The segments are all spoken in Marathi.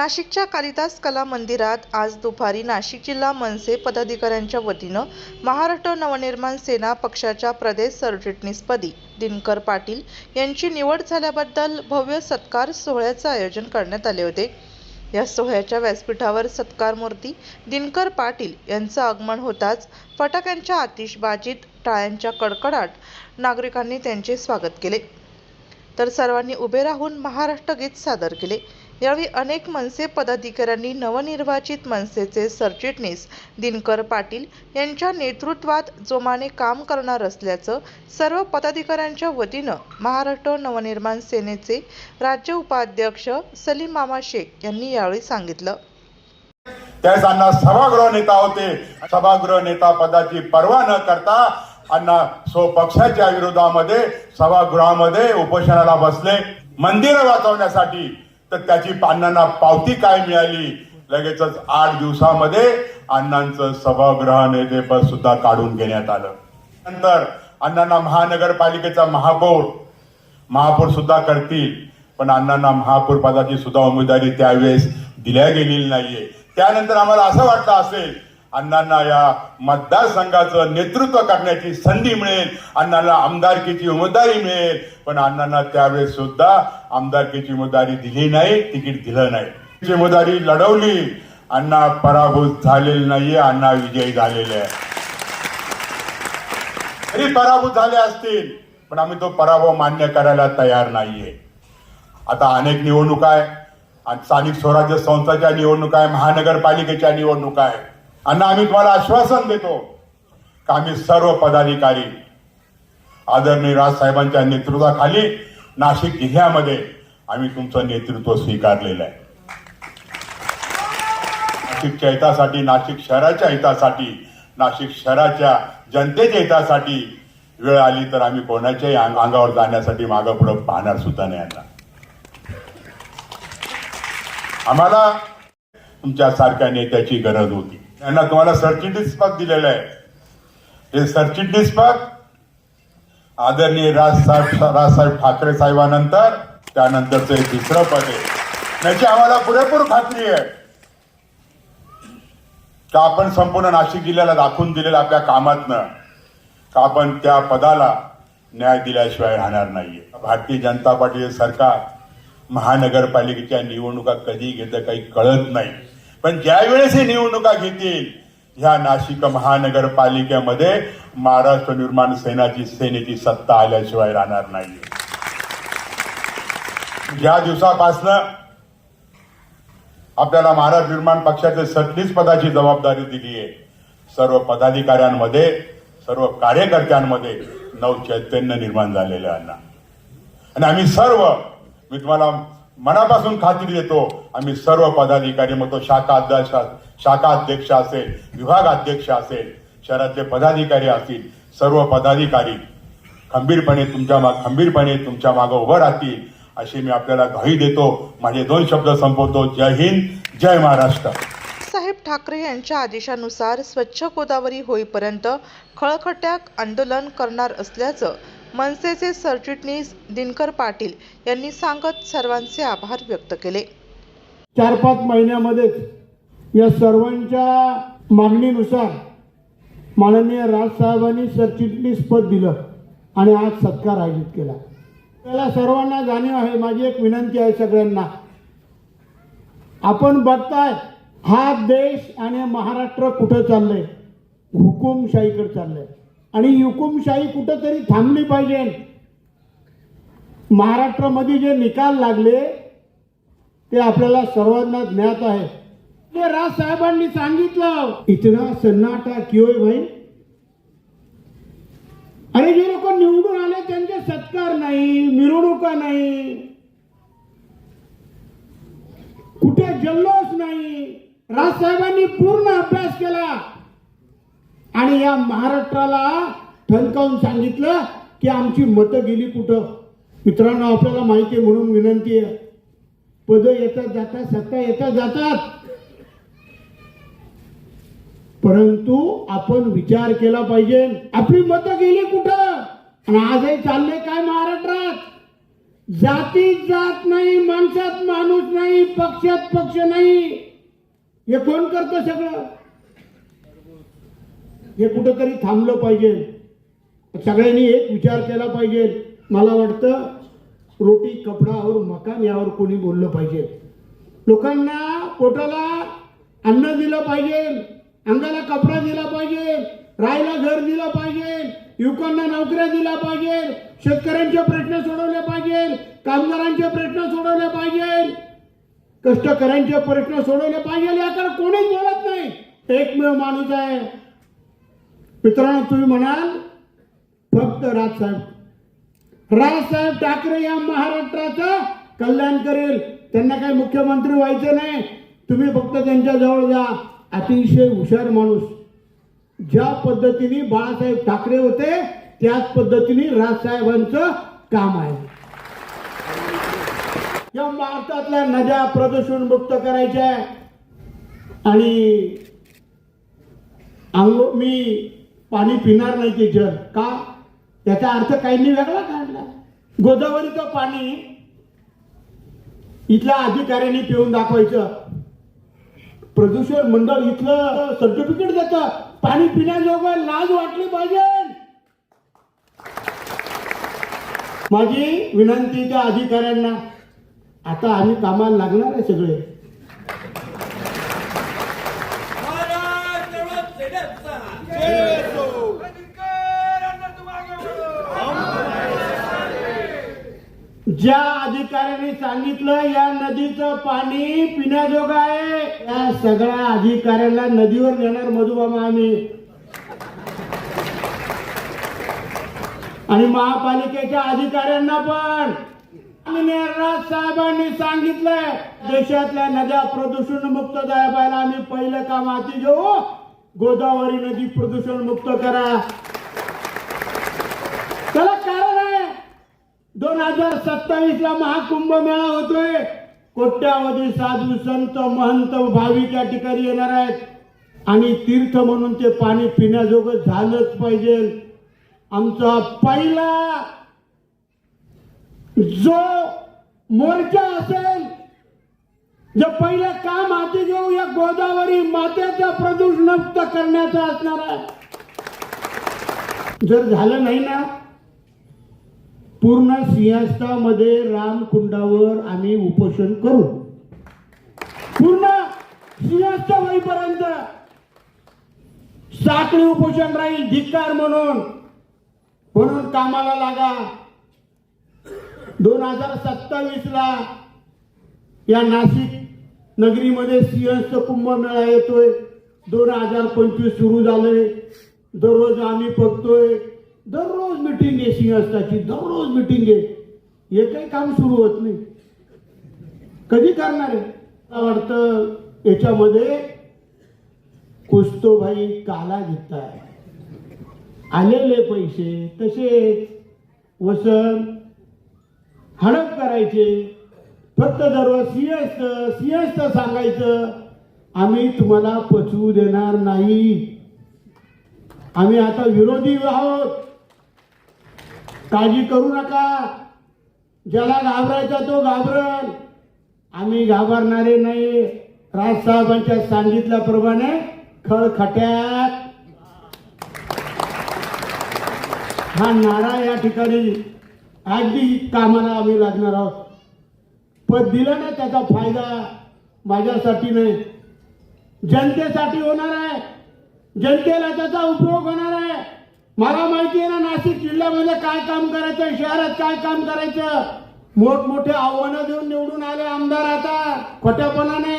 नाशिकच्या कालिदास कला मंदिरात आज दुपारी नाशिक जिल्हा मनसे पदाधिकाऱ्यांच्या वतीनं महाराष्ट्र नवनिर्माण सेना पक्षाच्या प्रदेश सरचिटणीसपदी दिनकर पाटील यांची निवड झाल्याबद्दल भव्य सत्कार सोहळ्याचं आयोजन करण्यात आले होते. या सोहळ्याच्या व्यासपीठावर सत्कार मूर्ती दिनकर पाटील यांचं आगमन होताच फटाक्यांच्या आतिषबाजीत टाळ्यांच्या कडकडाट नागरिकांनी त्यांचे स्वागत केले. तर सर्वांनी उभे राहून महाराष्ट्र गीत सादर केले. यावेळी अनेक मनसे पदाधिकाऱ्यांनी नवनिर्वाचित मनसेचे सरचिटणीस दिनकर पाटील यांच्या नेतृत्वात जोमाने काम करणार असल्याचं सर्व पदाधिकाऱ्यांच्या वतीनं महाराष्ट्र नवनिर्माण सेनेचे राज्य उपाध्यक्ष सलीम मामा शेख यांनी यावेळी सांगितलं. त्यावेळेस अण्णा सभागृह नेता होते. सभागृह नेता पदाची पर्वा न करता अण्णा स्वपक्षाच्या विरोधामध्ये सभागृहामध्ये उपोषणाला बसले. मंदिर वाचवण्यासाठी तर त्याची अण्णांना पावती काय मिळाली? लगेचच आठ दिवसामध्ये अण्णांचं सभागृह नेतेपद सुद्धा काढून घेण्यात आलं. नंतर अण्णांना महानगरपालिकेचा महापौर महापौर सुद्धा करतील. पण अण्णांना महापौर पदाची सुद्धा उमेदवारी त्यावेळेस दिल्या गेलेली नाहीये. त्यानंतर आम्हाला असं वाटलं असेल अण्णांना या मतदारसंघाचं नेतृत्व करण्याची संधी मिळेल. अण्णांना आमदारकीची उमेदवारी मिळेल. पण अण्णांना त्यावेळेस सुद्धा आमदारकीची उमेदवारी दिली नाही तिकीट दिलं नाही. जिम्मेदारी उमेदवारी लढवली. अण्णा पराभूत झालेले नाहीये अण्णा विजयी झालेले आहे तरी पराभूत झाले असतील पण आम्ही तो पराभव मान्य करायला तयार नाहीये. आता अनेक निवडणुका आहे. आणि स्थानिक स्वराज्य संस्थाच्या निवडणुका आहे महानगरपालिकेच्या निवडणुका आहे. आणि आम्ही तुम्हाला आश्वासन देतो का आम्ही सर्व पदाधिकारी आदरणीय राजसाहेबांच्या नेतृत्वाखाली नाशिक जिल्ह्यामध्ये आम्ही तुमचं नेतृत्व स्वीकारलेलं आहे. नाशिकच्या हितासाठी नाशिक शहराच्या हितासाठी नाशिक शहराच्या जनतेच्या हितासाठी वेळ आली तर आम्ही कोणाच्याही अंगावर जाण्यासाठी मागं पुढं पाहणार सुद्धा नाही आता आम्हाला तुमच्यासारख्या नेत्याची गरज होती. त्यांना तुम्हाला सरचिटणीस पद दिलेलं आहे. हे सरचिटणीस पद आदरणीय राजसाहेब राजसाहेब ठाकरे साहेबांनंतर त्यानंतरचं हे दुसरं पद आहे. याची आम्हाला पुरेपूर खात्री आहे. का आपण संपूर्ण नाशिक जिल्ह्याला दाखवून दिलेलं आपल्या कामातनं का आपण त्या पदाला न्याय दिल्याशिवाय राहणार नाहीये. भारतीय जनता पार्टीचे सरकार महानगरपालिकेच्या निवडणुका कधी घेतं काही कळत नाही. पण ज्या वेळेस हे निवडणुका घेतील ह्या नाशिक महानगरपालिकेमध्ये महाराष्ट्र निर्माण सेनाची सेनेची सत्ता आल्याशिवाय राहणार नाही. ज्या दिवसापासनं आपल्याला महाराष्ट्र निर्माण पक्षाचे सरचिटणीस पदाची जबाबदारी दिली आहे सर्व पदाधिकाऱ्यांमध्ये सर्व कार्यकर्त्यांमध्ये नव चैतन्य निर्माण झालेलं आहे आणि आम्ही सर्व मी तुम्हाला मनापासून खात्री देतो आम्ही सर्व पदाधिकारी मग तो शाखा अध्यक्ष शाखा अध्यक्ष असेल विभाग अध्यक्ष असेल शहरातले पदाधिकारी असतील सर्व पदाधिकारी खंबीरपणे तुमच्या माग खंबीरपणे तुमच्या मागं उभं राहतील अशी मी आपल्याला घाई देतो. माझे दोन शब्द संपवतो. जय हिंद जय महाराष्ट्र. साहेब ठाकरे यांच्या आदेशानुसार स्वच्छ गोदावरी होईपर्यंत खळखट्याक आंदोलन करणार असल्याचं मनसेचे सरचिटणीस दिनकर पाटील यांनी सांगत सर्वांचे आभार व्यक्त केले. चार पाच महिन्यामध्येच या सर्वांच्या मागणीनुसार माननीय राजसाहेबांनी सरचिटणीस पद दिलं आणि आज सत्कार आयोजित केला. त्याला सर्वांना जाणीव आहे माझी एक विनंती आहे सगळ्यांना. आपण बघताय हा देश आणि महाराष्ट्र कुठं चाललंय? हुकुमशाहीकडे चाललंय. आणि हुकुमशाही कुठंतरी थांबली पाहिजे. महाराष्ट्रामध्ये जे निकाल लागले ते आपल्याला सर्वांना ज्ञात आहे. ते राज साहेबांनी सांगितलं इतना सन्नाटा क्यों भाई? अरे जे लोक निवडून आले त्यांचे सत्कार नाही मिरवणुका नाही. कुठे जल्लोष नाही. राज साहेबांनी पूर्ण अभ्यास केला. आणि या महाराष्ट्राला ठणकावून सांगितलं की आमची मतं गेली कुठं? मित्रांनो आपल्याला माहिती आहे म्हणून विनंती आहे. पद येतात जातात सत्ता येतात जातात. परंतु आपण विचार केला पाहिजे आपली मतं गेली कुठं? आणि आजही चालले काय महाराष्ट्रात? जातीत जात नाही माणसात माणूस नाही पक्षात पक्ष नाही. हे कोण करतं सगळं? हे कुठंतरी थांबलं पाहिजे. सगळ्यांनी एक विचार केला पाहिजे. मला वाटतं रोटी कपडा और मकान यावर कोणी बोललं पाहिजे. लोकांना पोटाला अन्न दिलं पाहिजे अंगाला कपडा दिला पाहिजे राहायला घर दिलं पाहिजे युवकांना नोकऱ्या दिल्या पाहिजे शेतकऱ्यांचे प्रश्न सोडवले पाहिजे कामगारांचे प्रश्न सोडवले पाहिजे कष्टकऱ्यांचे प्रश्न सोडवले पाहिजे याकडे कोणीच बोलत नाही. एकमेव माणूस आहे. मित्रांनो तुम्ही म्हणाल फक्त राजसाहेब. राजसाहेब ठाकरे या महाराष्ट्राचं कल्याण करेल. त्यांना काही मुख्यमंत्री व्हायचं नाही. तुम्ही फक्त त्यांच्या जवळ जा. अतिशय हुशार माणूस. ज्या पद्धतीने बाळासाहेब ठाकरे होते त्याच पद्धतीने राजसाहेबांचं काम आहे. या भारतातल्या नद्या प्रदूषण मुक्त करायच्या आणि मी पाणी पिणार नाही ते जल का? त्याचा अर्थ काहींनी वेगळा काढला. गोदावरीचं पाणी इथल्या अधिकाऱ्यांनी पिऊन दाखवायचं. प्रदूषण मंडळ इथलं सर्टिफिकेट देत. पाणी पिण्याजोगं लाज वाटली पाहिजे. माझी विनंती त्या अधिकाऱ्यांना आता आम्ही कामाला लागणार आहे सगळे. Yeah. ज्या अधिकाऱ्यांनी सांगितलं या नदीचं पाणी पिण्याजोगं आहे या सगळ्या अधिकाऱ्यांना नदीवर नेणार मधुबामा आम्ही. आणि महापालिकेच्या अधिकाऱ्यांना पण. राज साहेबांनी सांगितलंय देशातल्या नद्या प्रदूषण मुक्त पाहिला आम्ही पहिलं काम हाती घेऊ. गोदावरी नदी प्रदूषण मुक्त करा त्याला कारण आहे दोन हजार सत्तावीस ला महाकुंभ मेळा होतोय. कोट्यावधी साधू संत महंत भाविक या ठिकाणी येणार आहेत. आणि तीर्थ म्हणून ते पाणी पिण्याजोगं झालंच पाहिजे. आमचा पहिला जो मोर्चा असेल जे पहिलं काम हाती घेऊ या गोदावरी मातेचा प्रदूषण मुक्त करण्याचा असणार आहे. जर झालं नाही ना पूर्ण सिंहस्थामध्ये रामकुंडावर आम्ही उपोषण करू. पूर्ण सिंहस्थ होईपर्यंत साखळी उपोषण राहील धिक्कार म्हणून. म्हणून कामाला लागा. दोन हजार सत्तावीस ला या नाशिक नगरीमध्ये सिंहस्थ कुंभमेळा येतोय. दोन हजार पंचवीस सुरू झाले दररोज आम्ही बघतोय. दररोज मिटिंग आहे सिंहस्थाची दररोज मिटिंग आहे. एकही काम सुरू होत नाही. कधी करणार आहे? मला वाटतं याच्यामध्ये कुछ भाई काला घेताय. आलेले पैसे तसेच वसन हडप करायचे. फक्त दररोज सिंहस्थ सिंहस्थ सांगायचं आम्ही तुम्हाला पचवू देणार नाही. आम्ही आता विरोधी आहोत. काळजी करू नका. ज्याला घाबरायचा तो घाबरल. आम्ही घाबरणारे नाही. राजसाहेबांच्या सांगितल्याप्रमाणे खळखट्यात. हा नारा या ठिकाणी अगदी कामाला आम्ही लागणार आहोत. पण दिलं ना त्याचा फायदा माझ्यासाठी नाही. जनतेसाठी होणार आहे. जनतेला त्याचा उपयोग होणार आहे. मला माहिती आहे ना नाशिक जिल्ह्यामध्ये काय काम करायचं शहरात काय काम करायचं? मोठमोठे आव्हानं देऊन निवडून आले आमदार आता खोट्यापणाने.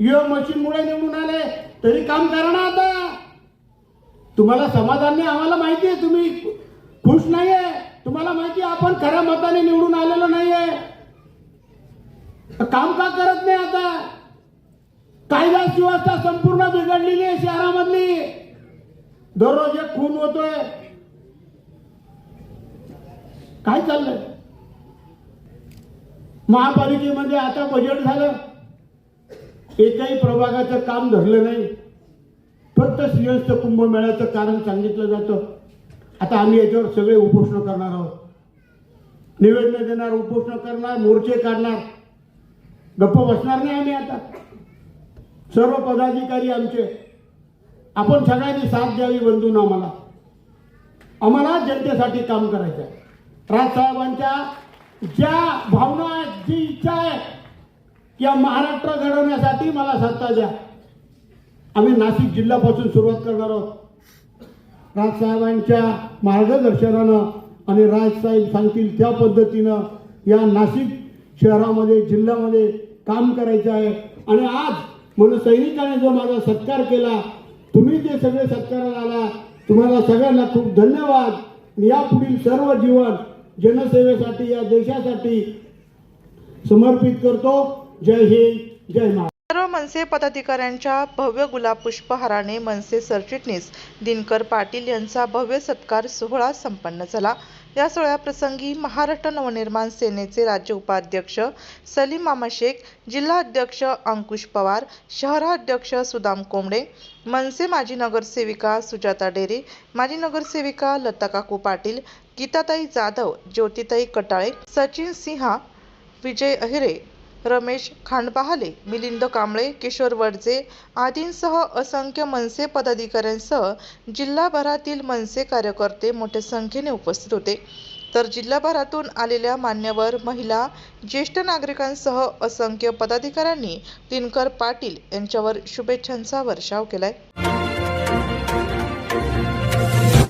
यो मशीनमुळे निवडून आले. तरी काम करा ना आता. तुम्हाला समाधान नाही आम्हाला माहिती आहे तुम्ही खुश नाहीये. तुम्हाला माहिती आहे आपण खऱ्या मताने निवडून आलेलो नाहीये. काम का करत नाही आता? कायदा व्यवस्था संपूर्ण बिघडलेली आहे शहरामधली. दररोज एक खून होतोय. काय चाललंय? महापालिकेमध्ये आता बजेट झालं. एकही प्रभागाचं काम धरलं नाही. फक्त सिंहस्थ कुंभमेळ्याचं कारण सांगितलं जातं. आता आम्ही याच्यावर सगळे उपोषण करणार आहोत. निवेदन देणार उपोषण करणार मोर्चे काढणार. गप्प बसणार नाही आम्ही आता. सर्व पदाधिकारी आमचे. आपण सगळ्यांनी साथ द्यावी बंधून आम्हाला. आम्हाला जनतेसाठी काम करायचं आहे. राजसाहेबांच्या ज्या भावना आहेत जी इच्छा आहे या महाराष्ट्र घडवण्यासाठी मला सत्ता द्या. आम्ही नाशिक जिल्ह्यापासून सुरुवात करणार आहोत. राजसाहेबांच्या मार्गदर्शनानं आणि राजसाहेब सांगतील त्या पद्धतीनं या नाशिक शहरामध्ये जिल्ह्यामध्ये काम करायचं आहे. आणि आज म्हणून सैनिकाने जो माझा सत्कार केला तुम्ही जे सगळे सत्काराला आला तुम्हाला सगळ्यांना खूप धन्यवाद. या यापुढील सर्व जीवन जनसेवेसाठी या देशासाठी समर्पित करतो. जय हिंद जय महाराष्ट्र. सर्व मनसे पदाधिकाऱ्यांच्या भव्य गुलाब पुष्पहाराने मनसे सरचिटणीस दिनकर पाटील यांचा भव्य सत्कार सोहळा संपन्न झाला. या सोहळ्याप्रसंगी महाराष्ट्र नवनिर्माण सेनेचे राज्य उपाध्यक्ष सलीम मामा शेख जिल्हाध्यक्ष अंकुश पवार शहराध्यक्ष सुदाम कोंबडे मनसे माजी नगरसेविका सुजाता डेरे माजी नगरसेविका लता काकू पाटील गीताताई जाधव ज्योतिताई कटाळे सचिन सिंहा विजय अहिरे रमेश खांडबहाले मिलिंद कांबळे किशोर वडजे आदींसह असंख्य मनसे पदाधिकाऱ्यांसह जिल्हाभरातील मनसे कार्यकर्ते मोठ्या संख्येने उपस्थित होते. तर जिल्हाभरातून आलेल्या मान्यवर महिला ज्येष्ठ नागरिकांसह असंख्य पदाधिकाऱ्यांनी दिनकर पाटील यांच्यावर शुभेच्छांचा वर्षाव केलाय.